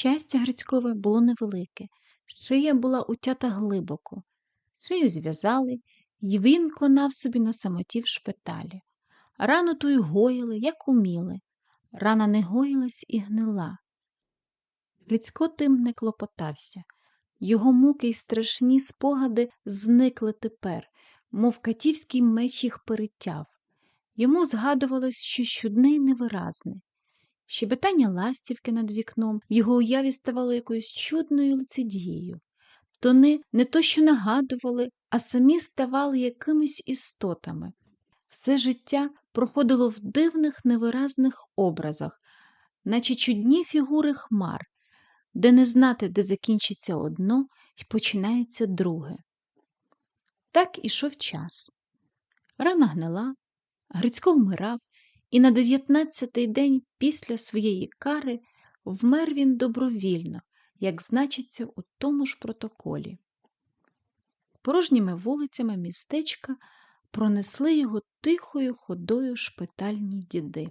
Щастя Грицькове було невелике, шия була утята глибоко. Шию зв'язали, і він конав собі на самоті в шпиталі. Рану ту й гоїли, як уміли. Рана не гоїлась і гнила. Грицько тим не клопотався. Його муки й страшні спогади зникли тепер, мов катівський меч їх перетяв. Йому згадувалось щось чудне й невиразне. Щебетання ластівки над вікном в його уяві ставало якоюсь чудною лицедією. Тони не то що нагадували, а самі ставали якимись істотами. Все життя проходило в дивних невиразних образах, наче чудні фігури хмар, де не знати, де закінчиться одно і починається друге. Так ішов час. Рана гнила, Грицько вмирав, і на дев'ятнадцятий день після своєї кари вмер він добровільно, як значиться у тому ж протоколі. Порожніми вулицями містечка пронесли його тихою ходою шпитальні діди.